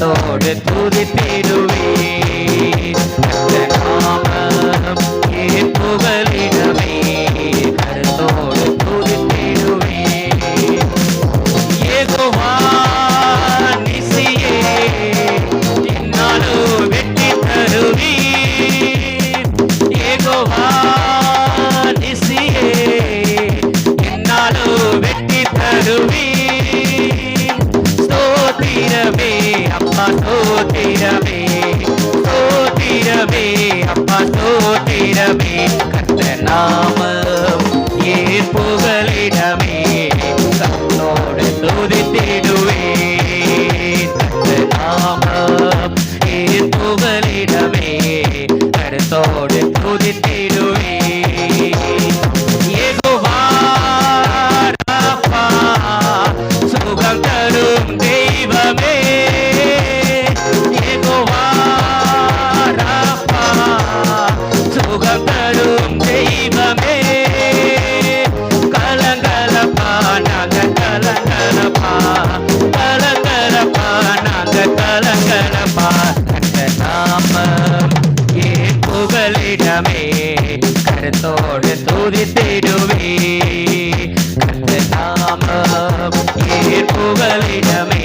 তোরে তুরি சோத்திரமே சோத்திரமே அப்பா சோத்திரமே கத்த நாமம் ஏன் புகலிடமே? கண்ணோடு துதித்திடுவே கத்த நாமம் ஏன் புகலிடமே? கருத்தோடு துதித்திடுவே. சுகம் தரும் தெய்வமே. പാടും ദൈവമേ. കലങ്കലപ്പാ നാഗ കലങ്കലപ്പാ കലങ്കലപ്പാ നാഗ കലങ്കലപ്പാ നാമം ഏ പുകളിടമേ കരുത്തോട് തുതിത്തിടുവേ. കലനാമം ഏ പുകളിടമേ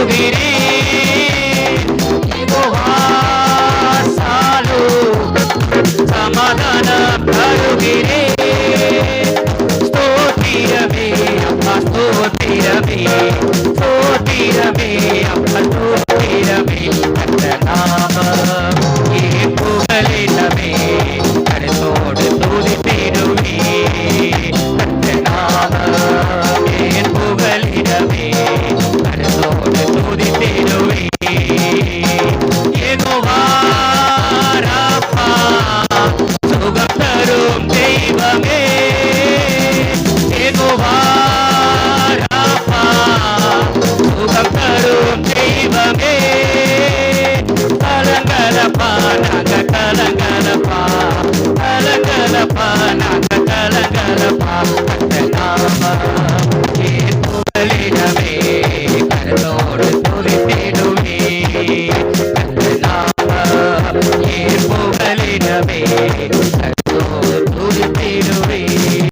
పొగిరి ఉపవాసాలు సమాధాన కరుగిరి. స్తోత్రమే అమ్మ స్తోత్రమే స్తోత్రమే అమ్మ